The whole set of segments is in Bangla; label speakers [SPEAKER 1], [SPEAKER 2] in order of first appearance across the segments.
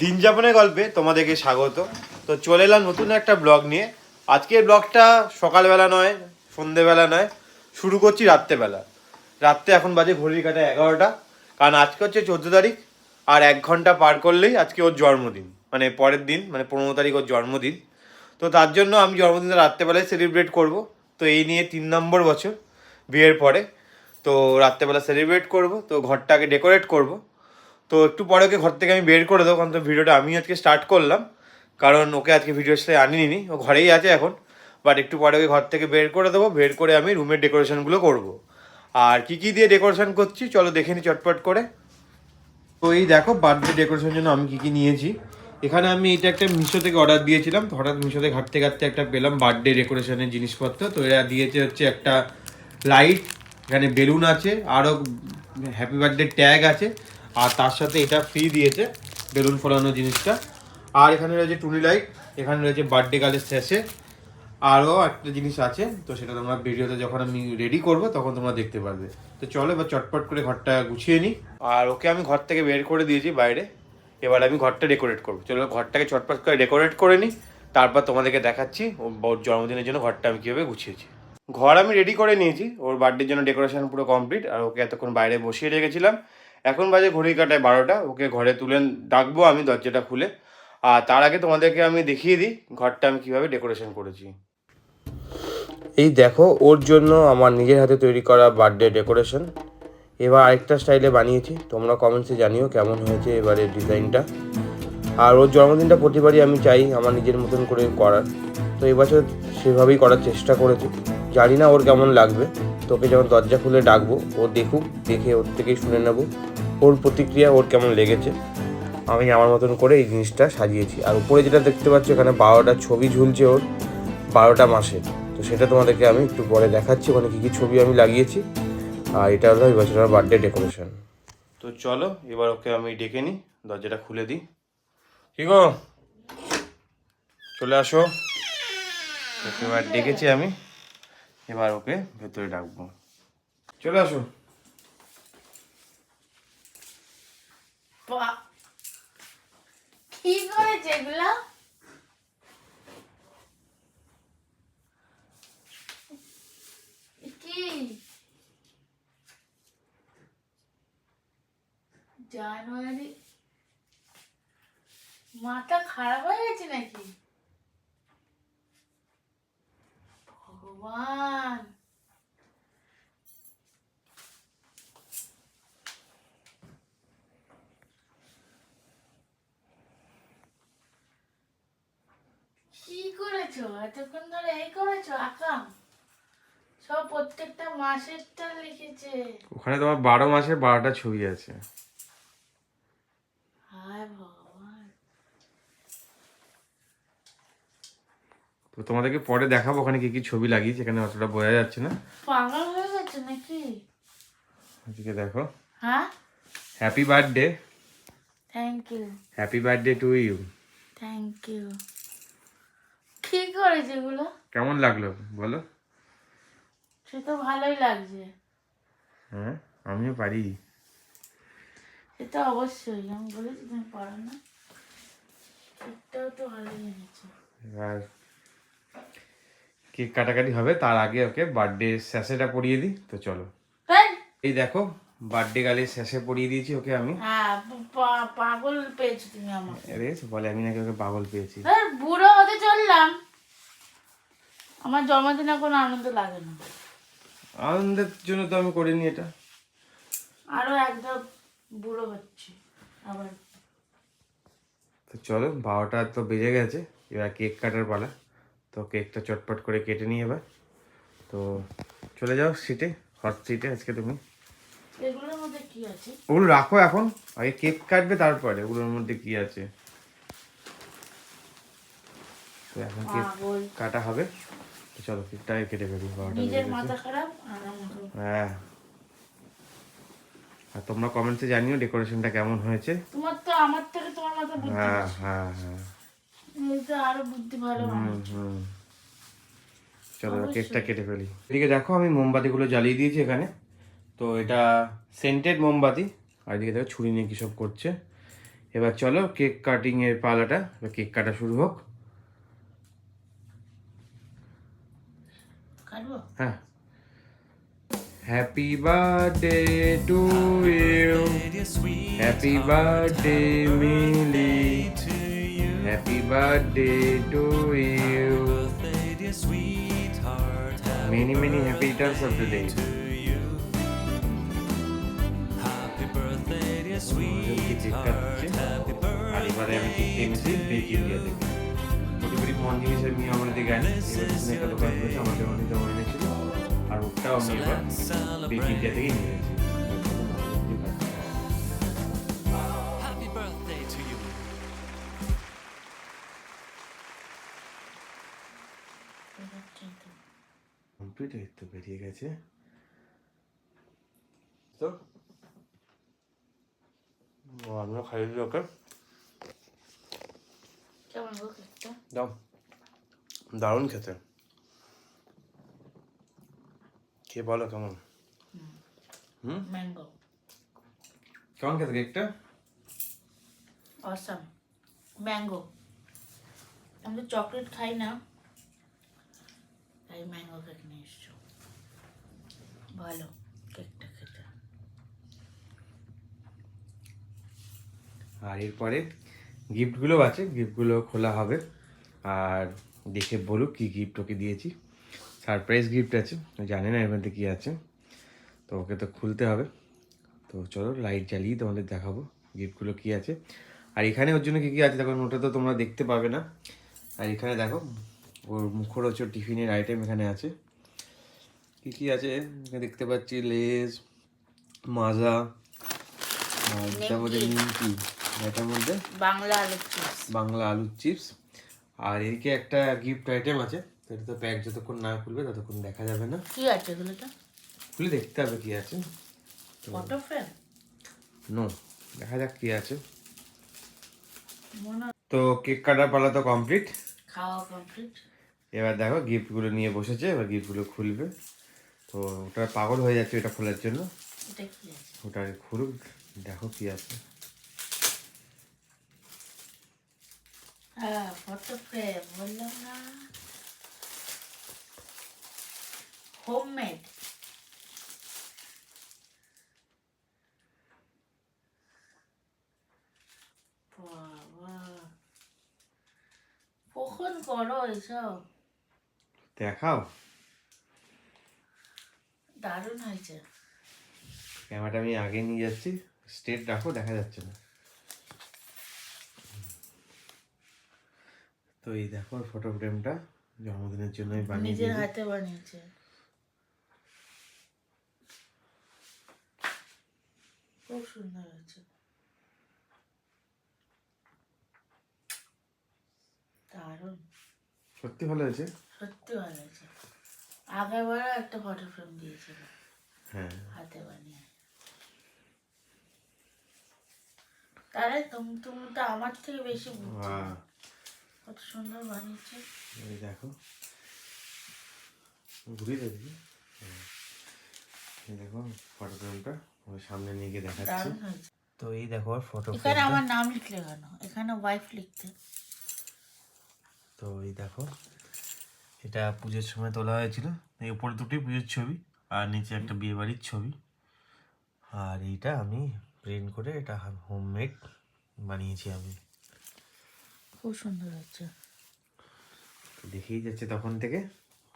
[SPEAKER 1] দিন যাপনের গল্পে তোমাদেরকে স্বাগত। তো চলে এলাম নতুন একটা ব্লগ নিয়ে। আজকের ব্লগটা সকালবেলা নয়, সন্ধেবেলা নয়, শুরু করছি রাত্রেবেলা। রাত্রে এখন বাজে ঘড়ির কাটা এগারোটা, কারণ আজকে হচ্ছে চোদ্দ তারিখ, আর এক ঘণ্টা পার করলেই আজকে ওর জন্মদিন মানে পরের দিন মানে পনেরো তারিখ ওর জন্মদিন। তো তার জন্য আমি জন্মদিনটা রাত্রেবেলায় সেলিব্রেট করব। তো এই নিয়ে তিন নম্বর বছর, বিয়ের পরে। তো রাত্রেবেলা সেলিব্রেট করব, তো ঘরটাকে ডেকোরেট করব। তো একটু পরে ওকে ঘর থেকে আমি বের করে দেবো, কারণ তো ভিডিওটা আমি আজকে স্টার্ট করলাম। কারণ ওকে আজকে ভিডিওর সাথে আনিনি, ও ঘরেই আছে এখন। বাট একটু পরে ওকে ঘর থেকে বের করে দেবো, বের করে আমি রুমের ডেকোরেশনগুলো করব। আর কি কি দিয়ে ডেকোরেশন করছি, চলো দেখে নি চটপট করে। তো এই দেখো বার্থডে ডেকোরেশনের জন্য আমি কি কি নিয়েছি। এখানে আমি এটা একটা মিশো থেকে অর্ডার দিয়েছিলাম হঠাৎ মিশোতে ঘাটতে ঘাটতে একটা পেলাম বার্থডে ডেকোরেশনের জিনিসপত্র। তো এরা দিয়েছে হচ্ছে একটা লাইট এখানে বেলুন আছে আরও হ্যাপি বার্থডে ট্যাগ আছে। আর তার সাথে এটা ফ্রি দিয়েছে বেলুন ফোলানো জিনিসটা। আর এখানে রয়েছে টুনি লাইট, এখানে রয়েছে বার্থডে গার্লের শেষে আরও একটা জিনিস আছে, তো সেটা তোমরা ভিডিওতে যখন আমি রেডি করব তখন তোমরা দেখতে পারবে। তো চলো এবার চটপট করে ঘরটা গুছিয়ে নিই আর ওকে আমি ঘর থেকে বের করে দিয়েছি বাইরে। এবার আমি ঘরটা ডেকোরেট করব। চলো ঘরটাকে চটপট করে ডেকোরেট করে নিই তারপর তোমাদেরকে দেখাচ্ছি ওর জন্মদিনের জন্য ঘরটা আমি কীভাবে গুছিয়েছি। ঘর আমি রেডি করে নিয়েছি। ওর বার্থডের জন্য ডেকোরেশন পুরো কমপ্লিট আর ওকে এতক্ষণ বাইরে বসিয়ে রেখেছিলাম। এখন বাজে ঘড়ি কাটায় বারোটা, ওকে ঘরে তুলে ডাকবো আমি দরজাটা খুলে। আর তার আগে তোমাদেরকে আমি দেখিয়ে দিই ঘরটা আমি কীভাবে ডেকোরেশন করেছি। এই দেখো, ওর জন্য আমার নিজের হাতে তৈরি করা বার্থডে ডেকোরেশন। এবার আরেকটা স্টাইলে বানিয়েছি, তোমরা কমেন্টসে জানিও কেমন হয়েছে এবারের ডিজাইনটা। আর ওর জন্মদিনটা প্রতিবারই আমি চাই আমার নিজের মতন করে করার। তো এবছর সেভাবেই করার চেষ্টা করেছি। জানি না ওর কেমন লাগবে। তোকে যখন দরজা খুলে ডাকবো ও দেখুক দেখে ওর থেকেই শুনে নেব ওর প্রতিক্রিয়া ওর কেমন লেগেছে। আমি আমার মতন করে এই জিনিসটা সাজিয়েছি। আর উপরে যেটা দেখতে পাচ্ছ এখানে বারোটা ছবি ঝুলছে ওর বারোটা মাসে। তো সেটা তোমাদেরকে আমি একটু পরে দেখাচ্ছি ওখানে কী কী ছবি আমি লাগিয়েছি। আর এটা হলো এই বছরের বার্থডে ডেকোরেশন তো চলো এবার ওকে আমি ডেকে নিই দরজাটা খুলে দিই। কি গো? চলে আসো। এবার ডেকেছি আমি। এবার ওকে ভেতরে ডাকবো চলে আসো
[SPEAKER 2] কি করেছে এগুলা? কি? জানুয়ারি মাথা খারাপ হয়ে গেছে নাকি? ভগবান। কি করেছ? এতক্ষণ ধরে এই করেছ? আঁকা সব প্রত্যেকটা মাসেরটা লিখেছে।
[SPEAKER 1] ওখানে তোমার বারো মাসে বারোটা ছবি আছে।
[SPEAKER 2] হায় ভগবান।
[SPEAKER 1] তো তোমাদেরকে পরে দেখাবো ওখানে কি কি ছবি লাগিয়েছি এখানে অতটা বোঝা যাচ্ছে না।
[SPEAKER 2] পাগল হয়ে গেছে নাকি?
[SPEAKER 1] এদিকে দেখো।
[SPEAKER 2] হ্যাঁ?
[SPEAKER 1] Happy birthday
[SPEAKER 2] thank you
[SPEAKER 1] happy birthday to you
[SPEAKER 2] thank you কি করেছে এগুলো?
[SPEAKER 1] কেমন লাগল বলো?
[SPEAKER 2] সে তো ভালোই লাগছে।
[SPEAKER 1] হ্যাঁ আমিও পারি।
[SPEAKER 2] তো অবশ্যই আমি বলেছি তুমি পারো না। কেকটাও তো ভালোই এনেছো।
[SPEAKER 1] এবার কেক কাটাকাটি হবে তার আগে ওকে বার্থডে স্যাসেটা পরিয়ে দিই তো চলো। এই দেখো বার্থডে গালে শেষে পরিয়ে দিয়েছি ওকে আমি।
[SPEAKER 2] হ্যাঁ পাগল পেয়েছ তুমি আমার
[SPEAKER 1] বলে আমি নাকি ওকে পাগল পেয়েছি।
[SPEAKER 2] বুড়ো হতে চললাম। আমার জন্মদিনে কোনো আনন্দ লাগে না।
[SPEAKER 1] আনন্দের জন্য তো আমি করিনি এটা।
[SPEAKER 2] আরও একদম বুড়ো হচ্ছে আবার।
[SPEAKER 1] তো চলো বারোটা তো বেজে গেছে এবার কেক কাটার পালা। তো কেকটা চটপট করে কেটে নিই এবার। তো চলে যাও সিটে হট সিটে আজকে তুমি। ওগুলো রাখো এখন। আগে কেক কাটবে তারপরে ওগুলোর মধ্যে কি আছে? তো এখন কেক কাটা হবে। তো চলো কেকটা কেটে ফেলি হ্যাঁ। আর তোমরা কমেন্টসে জানিও ডেকোরেশনটা কেমন হয়েছে।
[SPEAKER 2] তোমার তো আমার থেকে তোমার মাথা
[SPEAKER 1] হ্যাঁ হ্যাঁ হ্যাঁ।
[SPEAKER 2] আরও বুদ্ধি ভালো
[SPEAKER 1] হুম
[SPEAKER 2] মানুষ
[SPEAKER 1] হুম। চলো কেকটা কেটে ফেলি। এদিকে দেখো আমি মোমবাতিগুলো জ্বালিয়ে দিয়েছি এখানে। তো এটা সেন্টেড মোমবাতি। আর এদিকে দেখো ছুরি নিয়ে কী সব করছে। এবার চলো কেক কাটিং এর পালাটা এবার কেক কাটা শুরু হোক। হ্যাঁ। Happy birthday to you happy birthday Mili happy birthday to you many many happy returns of the day আর এবারে আমি কেক এনেছি বেক ইন্ডিয়া থেকে মোটামুটি মন জিনিসের নিয়ে আমার দিকে আনি একটা দোকান করেছে আমাদের অনেক জমা এনেছিল আর ওটাও আমি এবার বেক ইন্ডিয়া থেকেই নিয়ে গেছে তো আমিও খাইয়ে দিই ওকে। দাও দারুণ খেতে। কে বলো কেমন? হুম।
[SPEAKER 2] ম্যাঙ্গো
[SPEAKER 1] কেমন খেতে কেকটা?
[SPEAKER 2] অসাম ম্যাঙ্গো আমি তো চকলেট খাই না তাই ম্যাঙ্গো কেক নিয়ে এসছো। ভালো। কেকটা খেতে
[SPEAKER 1] আর এরপরে গিফটগুলো আছে গিফটগুলো খোলা হবে। আর দেখে বলুক কি গিফট ওকে দিয়েছি। সারপ্রাইজ গিফট আছে জানে না এর মধ্যে কী আছে। তো ওকে তো খুলতে হবে। তো চলো লাইট জ্বালিয়ে তোমাদের দেখাবো গিফটগুলো কী আছে। আর এখানে ওর জন্য কী কী আছে দেখো ওটা তো তোমরা দেখতে পাবে না। আর এখানে দেখো ওর মুখরোচক টিফিনের আইটেম এখানে আছে। কী কী আছে? দেখতে পাচ্ছি লেজ মাজা আর এটার মধ্যে নিমকি। এটার মধ্যে?
[SPEAKER 2] বাংলা আলুর চিপস।
[SPEAKER 1] বাংলা আলুর চিপস। আর এদিকে একটা গিফট আইটেম আছে। এটা তো প্যাক যতক্ষণ না খুলবে ততক্ষণ দেখা যাবে না।
[SPEAKER 2] কি আছে এগুলোটা
[SPEAKER 1] খুলে দেখতে হবে কি আছে।
[SPEAKER 2] ফটো ফ্রেম
[SPEAKER 1] নো দেখা যাক কি আছে। তো কেক কাটার পালা তো কমপ্লিট
[SPEAKER 2] খাওয়া কমপ্লিট
[SPEAKER 1] এবার দেখো গিফটগুলো নিয়ে বসেছে। এবার গিফটগুলো খুলবে। তো ওটা পাগল হয়ে যাচ্ছে এটা খোলার জন্য। ওটা খুলুক দেখো কি আছে।
[SPEAKER 2] হ্যাঁ হোমমেড কখন করো এসব?
[SPEAKER 1] দেখাও।
[SPEAKER 2] দারুণ হয়েছে।
[SPEAKER 1] ক্যামেরাটা আমি আগে নিয়ে যাচ্ছি। স্টেট রাখো দেখা যাচ্ছে না। তো এই দেখো ফটো ফ্রেমটা জন্মদিনের জন্য বানিয়ে
[SPEAKER 2] নিজের হাতে বানিয়েছে। খুব সুন্দর হয়েছে। দারুণ।
[SPEAKER 1] সত্যি ভালো হয়েছে?
[SPEAKER 2] সত্যি ভালো হয়েছে। আগেরবারও একটা ফটো ফ্রেম দিয়েছিল।
[SPEAKER 1] হ্যাঁ।
[SPEAKER 2] হাতে বানিয়ে। তাহলে তুমি তুমি তো আমার থেকে বেশি বুঝছ। কত সুন্দর বানিয়েছে।
[SPEAKER 1] এই দেখো। ঘুরিয়ে দেখি। এই দেখো ফটো ফ্রেমটা ওর সামনে নিয়ে গিয়ে দেখাচ্ছি। তো এই দেখো ফটো
[SPEAKER 2] এখানে আমার নাম লিখলে কেন? এখানে ওয়াইফ লিখতে।
[SPEAKER 1] তো এই দেখো। এটা পুজোর সময় তোলা হয়েছিল। এই উপরে দুটি পুজোর ছবি আর নিচে একটা বিয়ে বাড়ির ছবি। আর এইটা আমি প্রিন্ট করে এটা হোমমেড বানিয়েছি আমি।
[SPEAKER 2] খুব সুন্দর হচ্ছে।
[SPEAKER 1] দেখেই যাচ্ছে তখন থেকে।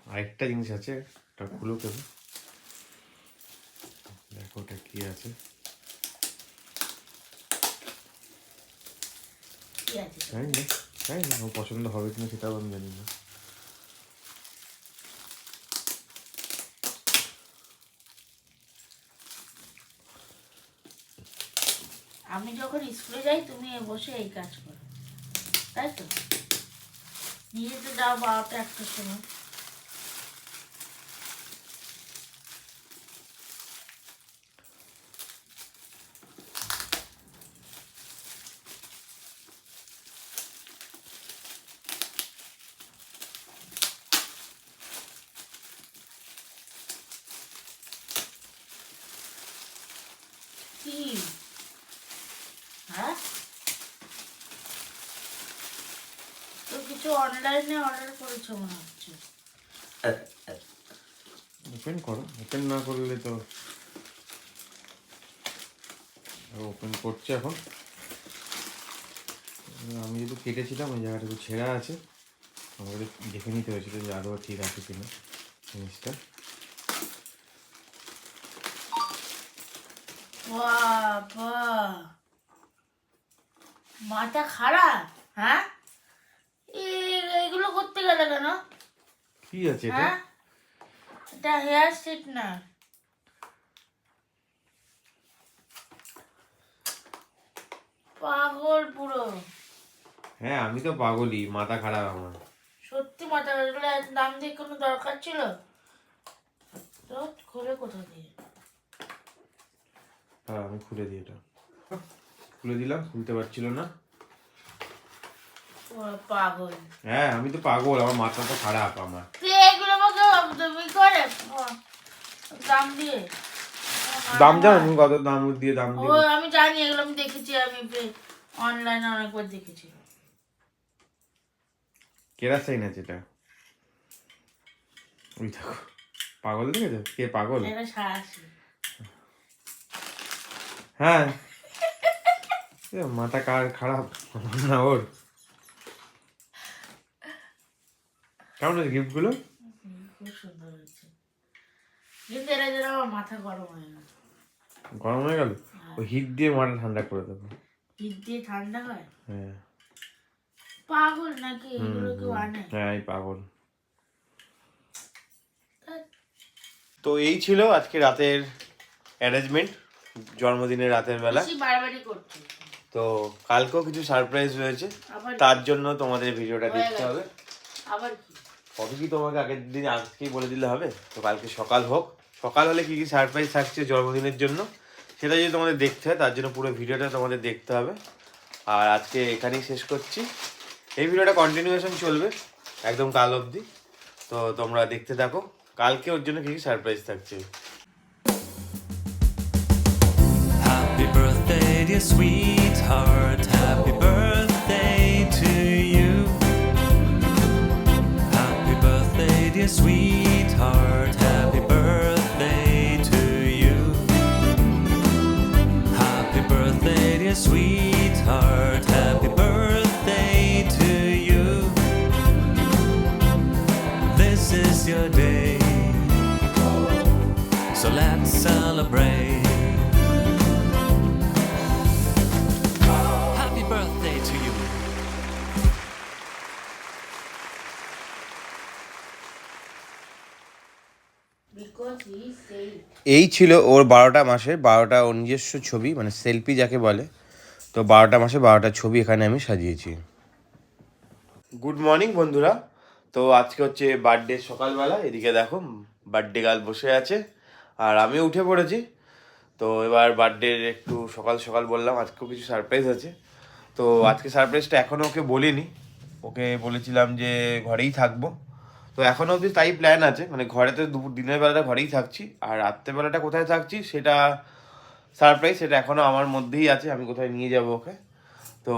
[SPEAKER 1] আরেকটা জিনিস আছে ওটা খুলো কেন দেখো ওটা কি আছে।
[SPEAKER 2] কি আছে? তো?
[SPEAKER 1] জানি না জানি না পছন্দ হবে কিনা সেটাও আমি জানি না।
[SPEAKER 2] আমি যখন স্কুলে যাই, তুমি বসে এই কাজ করো। তাই তো? নিয়ে তো যাও বারোটা একটার সময় কি হ্যাঁ কিছু অনলাইনে অর্ডার করেছ মনে হচ্ছে।
[SPEAKER 1] ওপেন করো। ওপেন না করলে তো ওপেন করছে এখন। আমি যেহেতু কেটেছিলাম ওই জায়গাটুকু ছেঁড়া আছে। আমাদের দেখে নিতে হয়েছিল যে আদৌ ঠিক আছে কিনা জিনিসটা।
[SPEAKER 2] বাবা মাথা খারাপ হ্যাঁ এ- এগুলো করতে গেলে কেন
[SPEAKER 1] কি আছে এটা?
[SPEAKER 2] হ্যাঁ? এটা হেয়ার স্ট্রেটনার পাগল পুরো।
[SPEAKER 1] হ্যাঁ আমি তো পাগলই মাথা খারাপ আমার।
[SPEAKER 2] সত্যি মাথা এত দাম দিয়ে কোনো দরকার ছিল? তো খুলে কোথা দিয়ে?
[SPEAKER 1] হ্যাঁ আমি খুলে দিই এটা। খুলে দিলাম খুলতে পারছিল না।
[SPEAKER 2] পাগল।
[SPEAKER 1] হ্যাঁ আমি তো পাগল আমার মাথা তো খারাপ আমার।
[SPEAKER 2] এগুলো তুমি করে। দাম দিয়ে।
[SPEAKER 1] দাম জানো কত দাম দিয়ে দাম দিয়ে?
[SPEAKER 2] আমি জানি এগুলো আমি দেখেছি আমি অনলাইনে অনেকবার দেখেছি।
[SPEAKER 1] কেরাসাইন আছে এটা? ওই দেখো পাগল দেখেছ? কে পাগল? হ্যাঁ। মাথা কার খারাপ? না ওর। কেমন
[SPEAKER 2] খুব সুন্দর হয়েছে। কিন্তু এটা যেন আমার মাথা গরম হয়ে গেল।
[SPEAKER 1] গরম হয়ে গেল? ওই হিট দিয়ে মাথা ঠান্ডা করে দেবো।
[SPEAKER 2] হিট দিয়ে ঠান্ডা হয়?
[SPEAKER 1] হ্যাঁ।
[SPEAKER 2] পাগল নাকি? এগুলো কেউ আনে?
[SPEAKER 1] হ্যাঁ এই পাগল। তো এই ছিল আজকে রাতের অ্যারেঞ্জমেন্ট জন্মদিনের রাতের বেলা। তো কালকেও কিছু সারপ্রাইজ রয়েছে। তার জন্য তোমাদের ভিডিওটা দেখতে হবে।
[SPEAKER 2] আবার
[SPEAKER 1] কবে কি তোমাকে আগের দিন আজকেই বলে দিলে হবে? তো কালকে সকাল হোক। সকাল হলে কি কি সারপ্রাইজ থাকছে জন্মদিনের জন্য? সেটা যদি তোমাদের দেখতে হয় তার জন্য পুরো ভিডিওটা তোমাদের দেখতে হবে। আর আজকে এখানেই শেষ করছি। এই ভিডিওটা কন্টিনিউয়েশন চলবে একদম কাল অবধি। তো তোমরা দেখতে থাকো। কালকে ওর জন্য কি কি সারপ্রাইজ থাকছে?
[SPEAKER 3] Happy birthday, dear sweetheart. Happy birthday.
[SPEAKER 2] as we
[SPEAKER 1] এই ছিল ওর বারোটা মাসের বারোটা ওর নিজস্ব ছবি মানে সেলফি যাকে বলে। তো বারোটা মাসে বারোটা ছবি এখানে আমি সাজিয়েছি। গুড মর্নিং বন্ধুরা। তো আজকে হচ্ছে বার্থডে সকালবেলা। এদিকে দেখো বার্থডে গার্ল বসে আছে, আর আমি উঠে পড়েছি। তো এবার বার্থডের একটু সকাল সকাল বললাম, আজকেও কিছু সারপ্রাইজ আছে। তো আজকে সারপ্রাইজটা এখনও ওকে বলিনি। ওকে বলেছিলাম যে ঘরেই থাকব। তো এখনও অবধি তাই প্ল্যান আছে। মানে ঘরেতে দুপুর, দিনের বেলাটা ঘরেই থাকছি। আর রাত্রেবেলাটা কোথায় থাকছি সেটা সারপ্রাইজ সেটা এখনও আমার মধ্যেই আছে। আমি কোথায় নিয়ে যাব ওকে? তো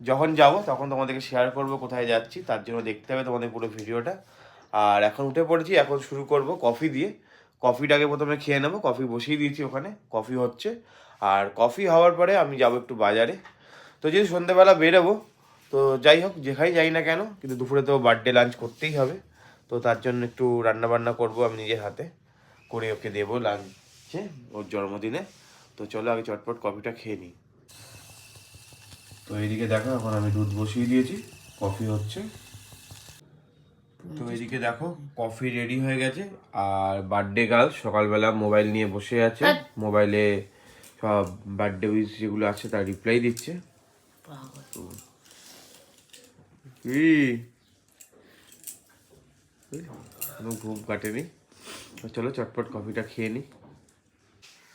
[SPEAKER 1] যখন যাব, তখন তোমাদেরকে শেয়ার করব কোথায় যাচ্ছি। তার জন্য দেখতে হবে তোমাদের পুরো ভিডিওটা। আর এখন উঠে পড়েছি, এখন শুরু করব কফি দিয়ে। কফিটাকে প্রথমে খেয়ে নেব। কফি বসিয়ে দিয়েছি ওখানে। কফি হচ্ছে। আর কফি হওয়ার পরে আমি যাব একটু বাজারে। তো যদি সন্ধ্যেবেলা বেরোবো, তো যাই হোক, যেখানেই যাই না কেন, কিন্তু দুপুরে তো বার্থডে লাঞ্চ করতেই হবে। তো তার জন্য একটু রান্না বান্না করব আমি নিজের হাতে। করে ওকে দেবো লাঞ্চে ওর জন্মদিনে। তো চলো আগে চটপট কফিটা খেয়ে নিই। তো এইদিকে দেখো এখন আমি দুধ বসিয়ে দিয়েছি কফি হচ্ছে। তো এদিকে দেখো কফি রেডি হয়ে গেছে। আর বার্থডে গার্ল সকালবেলা মোবাইল নিয়ে বসে আছে। মোবাইলে সব বার্থডে উইস যেগুলো আছে তার রিপ্লাই দিচ্ছে। কি? কোনো ঘুম কাটেনি। চলো চটপট কফিটা খেয়ে নিই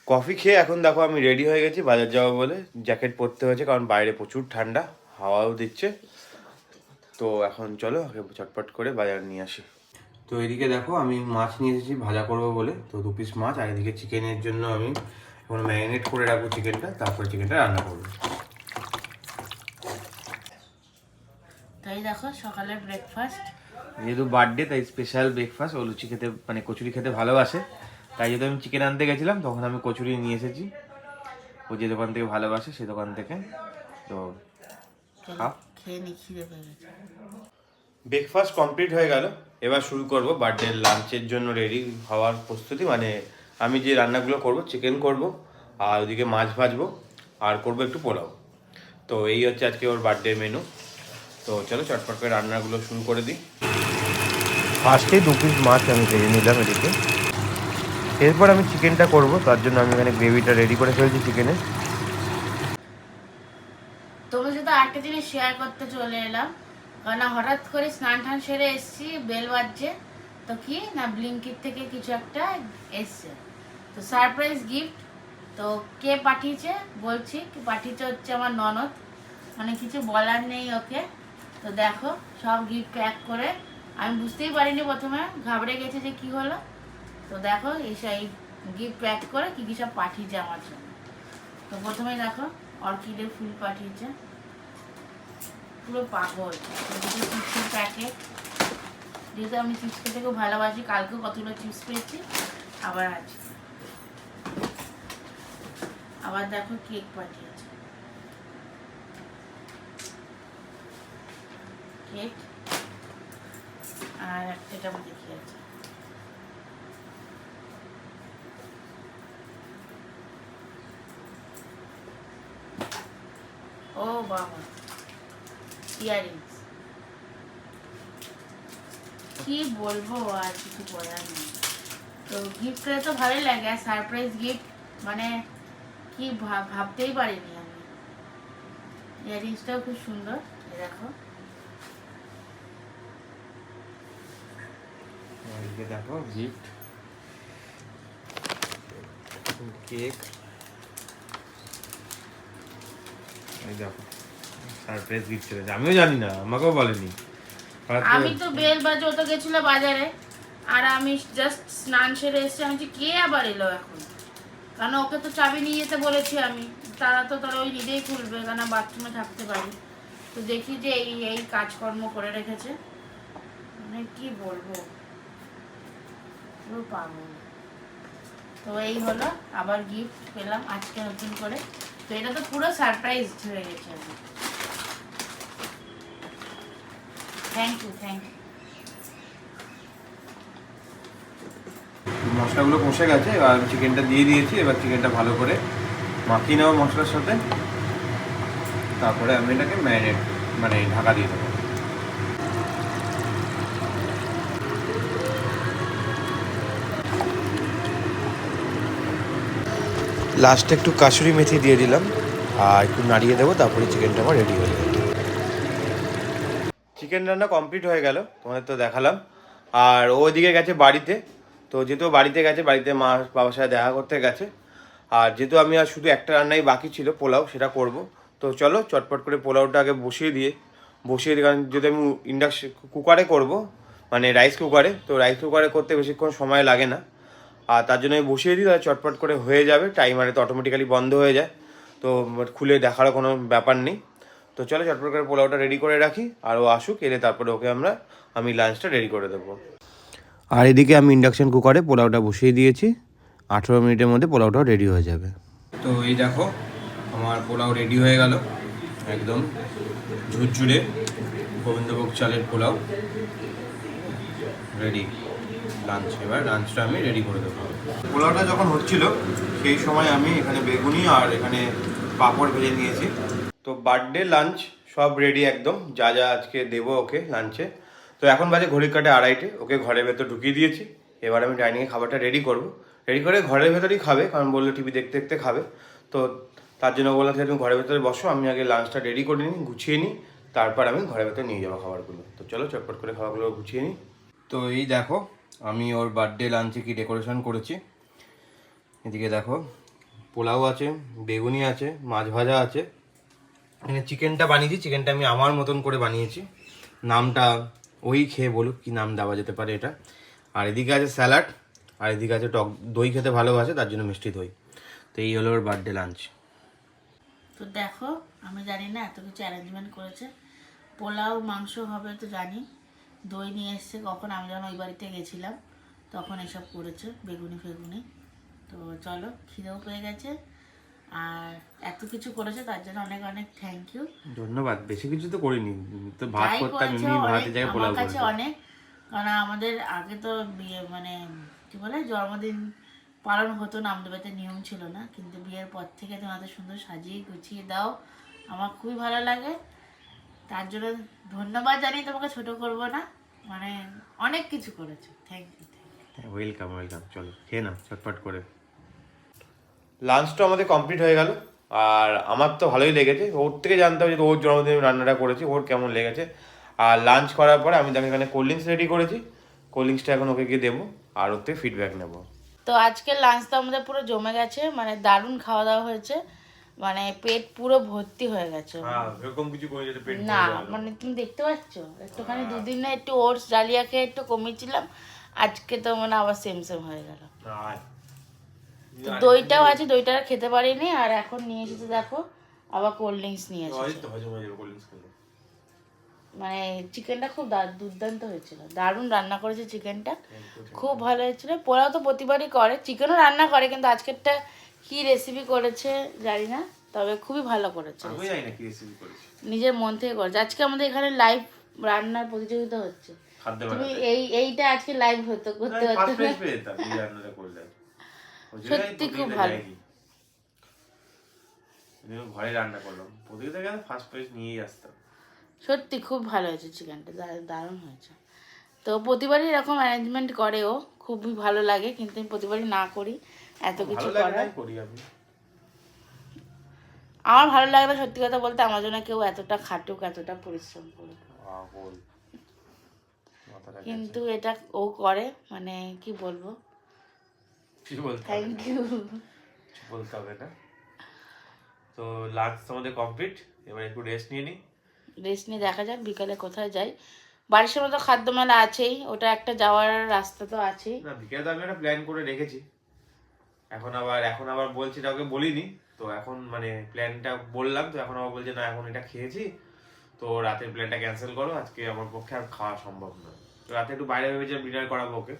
[SPEAKER 1] কফি খেয়ে এখন দেখো আমি রেডি হয়ে গেছি বাজার যাব বলে। জ্যাকেট পরতে হয়েছে কারণ বাইরে প্রচুর ঠান্ডা হাওয়াও দিচ্ছে। তো এখন চলো আগে চটপট করে বাজার নিয়ে আসি। তো এদিকে দেখো আমি মাছ নিয়ে এসেছি ভাজা করব বলে। তো দু পিস মাছ আর এদিকে চিকেনের জন্য আমি এখন ম্যারিনেট করে রাখব চিকেনটা তারপরে চিকেনটা রান্না করব।
[SPEAKER 2] তাই দেখো সকালের ব্রেকফাস্ট
[SPEAKER 1] যেহেতু বার্থডে তাই স্পেশাল ব্রেকফাস্ট ও লুচি খেতে মানে কচুরি খেতে ভালোবাসে। তাই যেহেতু আমি চিকেন আনতে গেছিলাম তখন আমি কচুরি নিয়ে এসেছি। ও যে দোকান থেকে ভালোবাসে সেই দোকান থেকে। তো খাও। ব্রেকফাস্ট কমপ্লিট হয়ে গেল। এবার শুরু করব বার্থডে লাঞ্চের জন্য রেডি হওয়ার প্রস্তুতি। মানে আমি যে রান্নাগুলো করব চিকেন করব আর ওদিকে মাছ ভাজবো আর করব একটু পোলাও। তো এই হচ্ছে আজকে ওর বার্থডে মেনু তো চলো চটপট করে রান্নাগুলো শুরু করে দিই। ফার্স্টেই দু পিস মাছ আমি ভেজে নিলাম এদিকে। এরপর আমি চিকেনটা করব, তার জন্য আমি এখানে গ্রেভিটা রেডি করে ফেলছি চিকেনের
[SPEAKER 2] তোমার সাথে আরেকটা জিনিস শেয়ার করতে চলে এলাম। কারণ হঠাৎ করে স্নান টান সেরে এসছি বেল বাজছে। তো কি? না ব্লিঙ্কিট থেকে কিছু একটা এসছে। তো সারপ্রাইজ গিফট তো কে পাঠিয়েছে? বলছি কি, পাঠিয়েছে হচ্ছে আমার ননদ। মানে কিছু বলার নেই ওকে। তো দেখো, সব গিফট প্যাক করে আমি বুঝতেই পারিনি প্রথমে, ঘাবড়ে গেছে যে কি হলো। তো দেখো এই গিফট প্যাক করে কি কি সব পাঠিয়েছে আমার জন্য। তো প্রথমে দেখো, অর্কিডের ফুল পাঠিয়েছে। পুরো পাগল। চিপসের প্যাকেট যেহেতু আমি চিপস খেতে খুব ভালোবাসি, কালকেও কতগুলো চিপস পেয়েছি, আবার আছে আবার দেখো কেক পাঠিয়েছে। কেক আর একটা দেখি আছে ও বাবা ইয়ারিংস কি বলব আর কিছু বলার নেই। তো গিফট করে তো ভালোই লাগে, আর সারপ্রাইজ গিফট মানে কি ভাব- ভাবতেই পারিনি আমি। ইয়ারিংসটাও খুব সুন্দর দেখো।
[SPEAKER 1] এদিকে দেখো গিফট কেক এই দেখো সারপ্রাইজ গিফট আমিও জানি না আমাকেও বলেনি।
[SPEAKER 2] আমি তো বেল বাজে বাজারে। আর আমি জাস্ট স্নান সেরে এসেছি। আমি বলছি, কে আবার এলো এখন? কারণ ওকে তো চাবি নিয়ে যেতে বলেছি আমি। তারা তো তারা ওই নিজেই খুলবে কারণ বাথরুমে থাকতে পারি। তো দেখি যে এই এই কাজকর্ম করে রেখেছে। মানে কি বলব? পুরো পাগল তো এই হলো আবার গিফট পেলাম আজকে নতুন করে। তো এটা তো পুরো সারপ্রাইজ হয়ে গেছে থ্যাংক ইউ থ্যাংক ইউ
[SPEAKER 1] মশলাগুলো কষে গেছে, এবার চিকেনটা দিয়ে দিয়েছি, এবার চিকেনটা ভালো করে মাখিয়ে নেওয়া মশলার সাথে। তারপরে আমি এটাকে ম্যারিনেট মানে ঢাকা দিয়ে দেবো। লাস্টে একটু কাসুরি মেথি দিয়ে দিলাম। আর একটু নাড়িয়ে দেবো, তারপরে চিকেনটা আমার রেডি হয়ে যাবে। চিকেন রান্না কমপ্লিট হয়ে গেল, তোমাদের তো দেখালাম। আর ওইদিকে গেছে বাড়িতে। তো যেহেতু বাড়িতে গেছে, বাড়িতে মা বাবার সাথে দেখা করতে গেছে। আর যেহেতু আমি আর শুধু একটা রান্নাই বাকি ছিল, পোলাও, সেটা করব। তো চলো, চটপট করে পোলাওটা আগে বসিয়ে দিয়ে বসিয়ে দিয়ে, কারণ যদি আমি ইন্ডাকশন কুকারে করব মানে রাইস কুকারে তো রাইস কুকারে করতে বেশিক্ষণ সময় লাগে না। আর তার জন্য আমি বসিয়ে দিই, তাহলে চটপট করে হয়ে যাবে। টাইমারে তো অটোমেটিক্যালি বন্ধ হয়ে যায়। তো খুলে দেখারও কোনো ব্যাপার নেই। তো চলো চটপট করে পোলাওটা রেডি করে রাখি, আর ও আসুক, এলে তারপরে ওকে আমরা, আমি লাঞ্চটা রেডি করে দেবো। আর এদিকে আমি ইন্ডাকশন কুকারে পোলাওটা বসিয়ে দিয়েছি। আঠেরো মিনিটের মধ্যে পোলাওটাও রেডি হয়ে যাবে। তো এই দেখো, আমার পোলাও রেডি হয়ে গেল। একদম ঝুরঝুরে গোবিন্দভোগ চালের পোলাও। রেডি লাঞ্চ এবার লাঞ্চটা আমি রেডি করে দেবো। পোলাওটা যখন হচ্ছিল সেই সময় আমি এখানে বেগুনি আর এখানে পাঁপড় ভেজে নিয়েছি। তো বার্থডে লাঞ্চ সব রেডি একদম যা যা আজকে দেবো ওকে লাঞ্চে তো এখন বাজে ঘড়ির কাটে আড়াইটে ওকে ঘরের ভেতর ঢুকিয়ে দিয়েছি। এবার আমি ডাইনিংয়ে খাবারটা রেডি করব। রেডি করে ঘরের ভেতরেই খাবে কারণ বলল টিভি দেখতে দেখতে খাবে। তো তার জন্য বললাম তুমি ঘরের ভেতরে বসো আমি আগে লাঞ্চটা রেডি করে নিই গুছিয়ে নিই। তারপর আমি ঘরের ভেতরে নিয়ে যাব খাবারগুলো। তো চলো চটপট করে খাবারগুলো গুছিয়ে নিই। তো এই দেখো আমি ওর বার্থডে লাঞ্চে কি ডেকোরেশন করেছি? এদিকে দেখো, পোলাও আছে, বেগুনি আছে, মাছ ভাজা আছে। এখানে চিকেনটা বানিয়েছি চিকেনটা আমি আমার মতন করে বানিয়েছি। নামটা ওই খেয়ে বলুক কি নাম দেওয়া যেতে পারে এটা। আর এদিকে আছে স্যালাড আর এদিকে আছে টক, দই খেতে ভালোবাসে, তার জন্য মিষ্টি দই। তো এই হলো ওর বার্থডে লাঞ্চ
[SPEAKER 2] তো দেখো, আমি জানি না এত কিছু অ্যারেঞ্জমেন্ট করেছে। পোলাও, মাংস হবে তো জানি। দই নিয়ে এসছে। কখন আমি যখন ওই বাড়িতে গেছিলাম তখন এসব করেছে বেগুনি ফেগুনি। তো চলো খিদেও পেয়ে গেছে। আর এত কিছু করেছে তার জন্য অনেক অনেক থ্যাংক ইউ
[SPEAKER 1] ধন্যবাদ বেশি কিছু তো করিনি। তো ভাত করতাম এমনি ভাতের জায়গায়
[SPEAKER 2] আমার
[SPEAKER 1] পোলাও
[SPEAKER 2] কাছে অনেক। কারণ আমাদের আগে তো বিয়ে মানে কি বলে জন্মদিন পালন হতো না আমাদের বাড়িতে নিয়ম ছিল না। কিন্তু বিয়ের পর থেকে তুমি এত সুন্দর সাজিয়ে গুছিয়ে দাও আমার খুবই ভালো লাগে। তার জন্য ধন্যবাদ জানিয়ে তোমাকে ছোট করব না। মানে অনেক কিছু করেছ। থ্যাংক ইউ
[SPEAKER 1] ওয়েলকাম ওয়েলকাম চলো খেয়ে নাও চটপট করে। লাঞ্চটা আমাদের কমপ্লিট হয়ে গেল। আর আমার তো ভালোই লেগেছে। ওর থেকে জানতে হবে যে ওর জন্মদিনে আমি রান্নাটা করেছি ওর কেমন লেগেছে। আর লাঞ্চ করার পরে আমি তাকে এখানে কোল্ড ড্রিঙ্কস রেডি করেছি। কোল্ড ড্রিঙ্কসটা এখন ওকে গিয়ে দেবো আর ওর থেকে ফিডব্যাক নেব।
[SPEAKER 2] তো আজকের লাঞ্চ তো আমাদের পুরো জমে গেছে মানে দারুণ খাওয়া দাওয়া হয়েছে। মানে পেট পুরো ভর্তি হয়ে গেছে।
[SPEAKER 1] হ্যাঁ এরকম কিছু করে যেতে পেট
[SPEAKER 2] না মানে তুমি দেখতে পাচ্ছ? একটুখানি দুদিনে একটু ওটস ডালিয়া খেয়ে একটু কমিয়েছিলাম আজকে তো মানে আবার সেম সেম হয়ে গেল। দইটাও আছে দইটা খেতে পারিনি আর এখন নিয়ে এসেছে দেখো আবার কোল্ড ড্রিঙ্কস নিয়ে এসেছে। মানে চিকেনটা খুব দুর্দান্ত হয়েছিল। দারুণ রান্না করেছে চিকেনটা খুব ভালো হয়েছিল। পোলাও তো প্রতিবারই করে চিকেনও রান্না করে কিন্তু আজকেরটা কি রেসিপি করেছে জানি না তবে খুবই ভালো করেছে।
[SPEAKER 1] আমি জানি না কি রেসিপি করেছি।
[SPEAKER 2] নিজের মন থেকে করেছে। আজকে আমাদের এখানে লাইভ রান্নার প্রতিযোগিতা হচ্ছে। তুমি এই এইটা আজকে লাইভ হতো করতে হতো সত্যি খুব ভালো।
[SPEAKER 1] ঘরে রান্না করলাম। প্রতিযোগিতা গেলে ফার্স্ট প্রাইজ নিয়েই আসতাম।
[SPEAKER 2] সত্যি খুব ভালো হয়েছে চিকেনটা দারুণ হয়েছে। তো প্রতিবারই এরকম অ্যারেঞ্জমেন্ট করে ও খুবই ভালো লাগে কিন্তু আমি প্রতিবারই না করি। এত কিছু করার। আমার ভালো লাগে না সত্যি কথা বলতে আমার জন্য কেউ এতটা খাটুক এতটা পরিশ্রম করুক। কিন্তু এটা ও করে মানে কি বলব? থ্যাংক ইউ
[SPEAKER 1] বলতে হবে না। তো লাঞ্চ আমাদের কমপ্লিট এবার একটু রেস্ট নিয়ে নিই
[SPEAKER 2] রেস্ট নিয়ে দেখা যাক বিকালে কোথায় যাই। বাড়ির সামনে তো খাদ্য মেলা আছেই ওটা একটা যাওয়ার রাস্তা তো আছেই।
[SPEAKER 1] না বিকেলে তো আমি একটা প্ল্যান করে রেখেছি। এখন আবার এখন আবার বলছি এটা ওকে বলিনি। তো এখন মানে প্ল্যানটা বললাম, তো এখন আবার বলছে, না, এখন এটা খেয়েছি। তো রাতের প্ল্যানটা ক্যান্সেল করো, আজকে আমার পক্ষে আর খাওয়া সম্ভব নয়। তো রাতে একটু বাইরে ভেবেছিলাম ডিনার করাবো ওকে।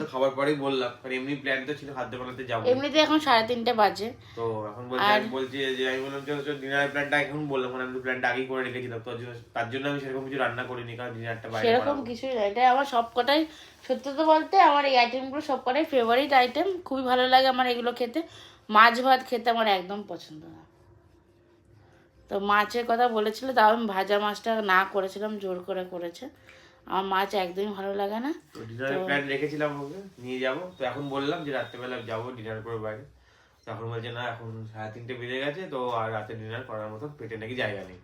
[SPEAKER 1] তো খাবার পরেই বললাম কারণ এমনি প্ল্যান তো ছিল খাদ্য মেলাতে যাব।
[SPEAKER 2] এমনিতে এখন সাড়ে তিনটে বাজে।
[SPEAKER 1] তো এখন বলছি আমি বলছি যে আমি বললাম যে ডিনার প্ল্যানটা এখন বললাম মানে আমি প্ল্যানটা আগেই করে রেখেছিলাম তো তার জন্য আমি সেরকম কিছু রান্না করিনি কারণ ডিনারটা বাইরে
[SPEAKER 2] সেরকম। কিছুই না এটা আমার সব কটাই সত্যি তো বলতে আমার এই আইটেমগুলো সব কটাই ফেভারিট আইটেম খুবই ভালো লাগে আমার এগুলো খেতে। মাছ ভাত খেতে আমার একদম পছন্দ না। তো মাছের কথা বলেছিল তাও আমি ভাজা মাছটা না করেছিলাম জোর করে করেছে। আমার মাছ একদমই ভালো লাগে না।
[SPEAKER 1] তো ডিনারের প্ল্যান রেখেছিলাম ওকে নিয়ে যাব। তো এখন বললাম যে রাত্রেবেলা যাব ডিনার করে বাইরে তো এখন বলছে না এখন সাড়ে তিনটে বেজে গেছে তো আর রাতে ডিনার করার মতো পেটে নাকি জায়গা নেই।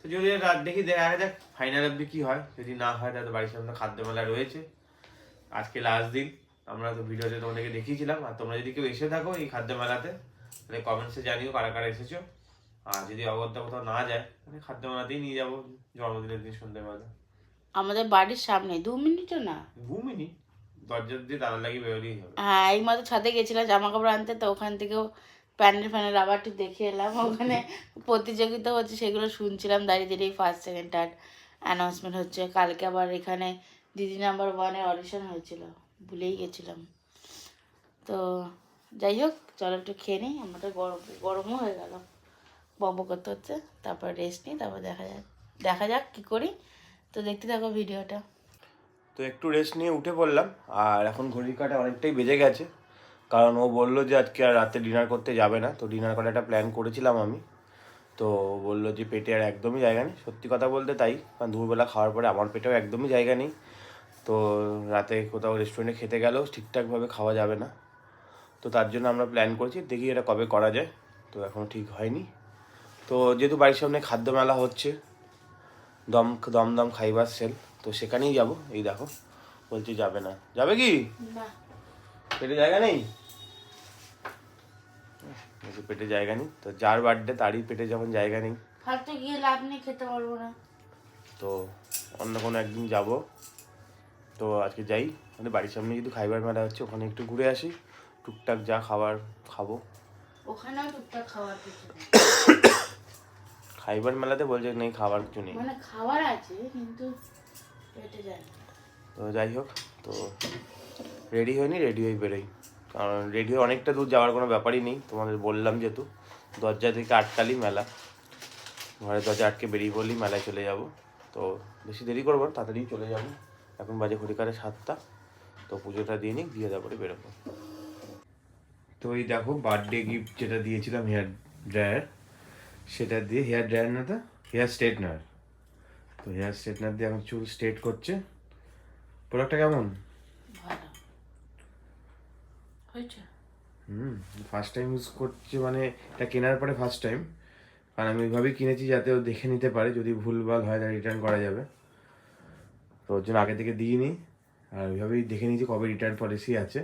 [SPEAKER 1] তো যদি রাত দেখি দেখা যাক ফাইনাল অব্দি কি হয়। যদি না হয় তাহলে বাড়ির সামনে খাদ্য মেলা রয়েছে। আজকে লাস্ট দিন। আমরা তো ভিডিওতে তোমাদেরকে দেখিয়েছিলাম। আর তোমরা যদি কেউ এসে থাকো এই খাদ্য মেলাতে তাহলে কমেন্টসে জানিও কারা কারা এসেছ। আর যদি অগত্যা কোথাও না যায় তাহলে খাদ্য মেলাতেই নিয়ে যাব। জন্মদিনের দিন সন্ধ্যেবেলা।
[SPEAKER 2] আমাদের বাড়ির সামনে দু মিনিটও না।
[SPEAKER 1] দু মিনিট? দরজা দিয়ে তালা লাগিয়ে বেরোলেই হবে।
[SPEAKER 2] হ্যাঁ এই মাত্র ছাদে গেছিলাম জামা কাপড় আনতে তো ওখান থেকেও প্যান্ডেল ফ্যান্ডেল আবার একটু দেখে এলাম। ওখানে প্রতিযোগিতা হচ্ছে সেগুলো শুনছিলাম দাঁড়িয়ে দাঁড়িয়ে ফার্স্ট সেকেন্ড থার্ড অ্যানাউন্সমেন্ট হচ্ছে। কালকে আবার এখানে দিদি নাম্বার ওয়ানের অডিশন হয়েছিল ভুলেই গেছিলাম। তো যাই হোক চলো একটু খেয়ে নিই আমাদের গরম গরমও হয়ে গেল। বম্ব করতে হচ্ছে তারপর রেস্ট নিই তারপর দেখা যাক দেখা যাক কী করি। তো দেখতে থাকো ভিডিওটা।
[SPEAKER 1] তো একটু রেস্ট নিয়ে উঠে পড়লাম, আর এখন ঘড়ির কাটা অনেকটাই বেজে গেছে। কারণ ও বলল যে আজকে আর রাতে ডিনার করতে যাবে না, তো ডিনার করার একটা প্ল্যান করেছিলাম আমি। তো বলল যে পেটে আর একদমই জায়গা নেই, সত্যি কথা বলতে তাই। কারণ দুপুরবেলা খাওয়ার পরে আমার পেটেও একদমই জায়গা নেই। তো রাতে কোথাও রেস্টুরেন্টে খেতে গেলেও ঠিকঠাকভাবে খাওয়া যাবে না। তো তার জন্য আমরা প্ল্যান করছি, দেখি এটা কবে করা যায়। তো এখনও ঠিক হয়নি। তো যেহেতু বাড়ির সামনে খাদ্য মেলা হচ্ছে দম দমদম খাইবার সেল তো সেখানেই যাব। এই দেখো বলছি যাবে না। যাবে কি?
[SPEAKER 2] না।
[SPEAKER 1] পেটে জায়গা নেই? পেটে জায়গা নেই। তো যার বার্থডে তারই পেটে যখন জায়গা নেই।
[SPEAKER 2] ফালতু গিয়ে লাভ নেই খেতে পারব না।
[SPEAKER 1] তো অন্য কোনো একদিন যাব। তো আজকে যাই। মানে বাড়ির সামনে যদি খাইবার মেলা হচ্ছে ওখানে একটু ঘুরে আসি। টুকটাক যা খাবার খাব।
[SPEAKER 2] ওখানেও টুকটাক খাওয়ার।
[SPEAKER 1] খাইবার মেলাতে বলছে নেই খাবার কিছু নেই।
[SPEAKER 2] মানে খাবার আছে কিন্তু পেটে যায়
[SPEAKER 1] তো যাই হোক তো রেডি হয়নি রেডি হয়ে বেরোই। কারণ রেডি হয়ে অনেকটা দূর যাওয়ার কোনো ব্যাপারই নেই তোমাদের বললাম যেহেতু। দরজা থেকে আটকালি মেলা। ঘরের দরজা আটকে বেরিয়ে পড়লি মেলায় চলে যাব। তো বেশি দেরি করব না তাড়াতাড়ি চলে যাব। এখন বাজে ঘড়িকারে সাতটা। তো পুজোটা দিয়ে নিই দিয়ে তারপরে বেরোবো। তো এই দেখো বার্থডে গিফট যেটা দিয়েছিলাম হেয়ার ড্রায়ার সেটা দিয়ে হেয়ার ড্রায়ার না তো হেয়ার স্ট্রেটনার তো হেয়ার স্ট্রেটনার দিয়ে এখন চুল স্ট্রেট করছে। প্রোডাক্টটা কেমন? হুম ফার্স্ট টাইম ইউজ করছে মানে এটা কেনার পরে ফার্স্ট টাইম কারণ আমি ওইভাবেই কিনেছি যাতে ও দেখে নিতে পারে যদি ভুলভাল হয় তাহলে রিটার্ন করা যাবে। তো ওর জন্য আগে থেকে দিইনি। আর ওইভাবেই দেখে নিয়েছি কবে রিটার্ন পলিসি আছে।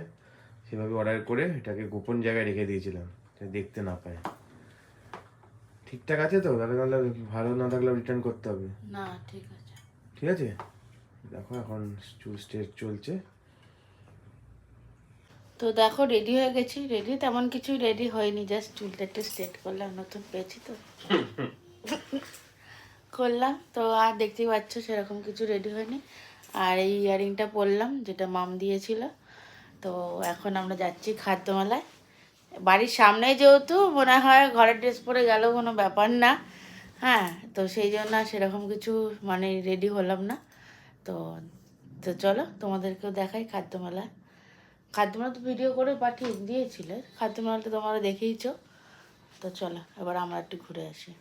[SPEAKER 1] সেভাবে অর্ডার করে এটাকে গোপন জায়গায় রেখে দিয়েছিলাম দেখতে না পায়। ঠিকঠাক আছে তো? তাহলে তাহলে ভালো না থাকলে রিটার্ন করতে হবে।
[SPEAKER 2] না ঠিক আছে।
[SPEAKER 1] ঠিক আছে? দেখো এখন চুল স্ট্রেট চলছে।
[SPEAKER 2] তো দেখো রেডি হয়ে গেছি। রেডি তেমন কিছু রেডি হয়নি। জাস্ট চুলটা একটু স্ট্রেট করলাম নতুন পেয়েছি তো। করলাম। তো আর দেখতেই পাচ্ছ সেরকম কিছু রেডি হয়নি। আর এই ইয়ারিংটা পরলাম যেটা মাম দিয়েছিল। তো এখন আমরা যাচ্ছি খাদ্যমেলায়। বাড়ির সামনে যেহেতু, মনে হয় ঘরের ড্রেস পরে গেলেও কোনো ব্যাপার না। হ্যাঁ তো সেই জন্য সেরকম কিছু মানে রেডি হলাম না। তো তো চলো তোমাদেরকেও দেখাই খাদ্যমেলা। খাদ্যমেলা তো ভিডিও করে পাঠিয়ে দিয়েছিলে, খাদ্যমেলাটা তোমরা দেখেইছ। তো চলো, এবার আমরা একটু ঘুরে আসি।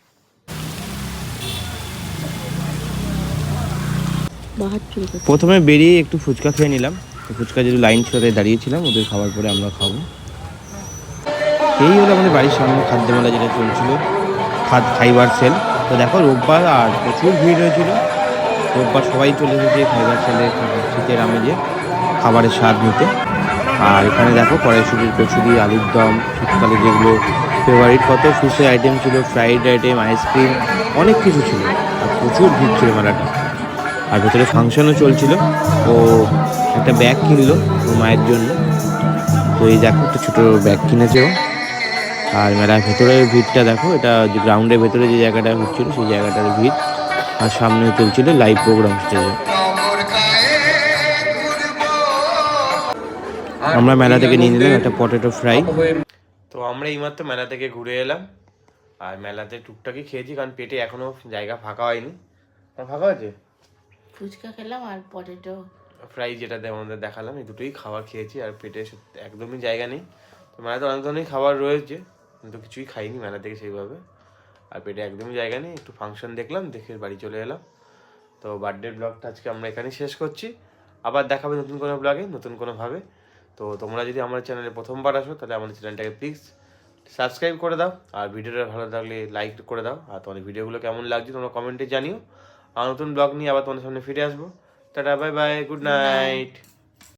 [SPEAKER 4] প্রথমে বেরিয়ে একটু ফুচকা খেয়ে নিলাম। ফুচকা যেহেতু লাইন ছিল দাঁড়িয়েছিলাম, ওদের খাবার পরে আমরা খাব। এই হলো আমাদের বাড়ির সামনে খাদ্যমেলা যেটা চলছিল, খাদ খাইবার সেল তো দেখো রোববার আর প্রচুর ভিড় হয়েছিল। রোববার সবাই চলে এসেছে খাইবার সেলে শীতের আমেজে খাবারের স্বাদ নিতে। আর এখানে দেখো কড়াইশুটির, কচুরি, আলুর দম, শীতকালে যেগুলো ফেভারিট কত ফিশের আইটেম ছিল ফ্রাইড আইটেম আইসক্রিম অনেক কিছু ছিল। আর প্রচুর ভিড় ছিল মেলাটা। আর ভেতরে ফাংশনও চলছিল। ও একটা ব্যাগ কিনলো মায়ের জন্য। তো এই দেখো একটা ছোটো ব্যাগ কিনেছে ও। আর মেলার ভেতরে ভিড়টা দেখো এটা যে গ্রাউন্ডের ভেতরে যে জায়গাটা হচ্ছিল সেই জায়গাটার ভিড়। আর সামনে চলছিল লাইভ প্রোগ্রাম স্টেজে আমরা মেলা থেকে নিয়ে নিলাম একটা পটেটো ফ্রাই
[SPEAKER 1] তো আমরা এইমাত্র মেলা থেকে ঘুরে এলাম। আর মেলাতে টুকটাকি খেয়েছি কারণ পেটে এখনও জায়গা ফাঁকা হয়নি। ফাঁকা আছে
[SPEAKER 2] ফুচকা খেলাম আর পটেটো
[SPEAKER 1] ফ্রাই যেটা আমাদের দেখালাম এই দুটোই খাবার খেয়েছি আর পেটে একদমই জায়গা নেই। তো মেলাতে অনেক ধরনের খাবার রয়েছে। কিন্তু কিছুই খাইনি মেলা থেকে সেইভাবে। আর পেটে একদমই জায়গা নেই, একটু ফাংশন দেখলাম, দেখে বাড়ি চলে এলাম। তো বার্থডে ব্লগটা আজকে আমরা এখানেই শেষ করছি। আবার দেখাবে নতুন কোনো ব্লগে নতুন কোনোভাবে। তো তোমরা যদি আমার চ্যানেলে প্রথমবার আসো, তাহলে আমাদের চ্যানেলটাকে প্লিজ সাবস্ক্রাইব করে দাও। আর ভিডিওটা ভালো লাগলে লাইক করে দাও। আর তোমাদের ভিডিওগুলো কেমন লাগছে তোমরা কমেন্টে জানিও। আর নতুন ব্লগ নিয়ে আবার তোমাদের সামনে ফিরে আসব। Tata bye bye good night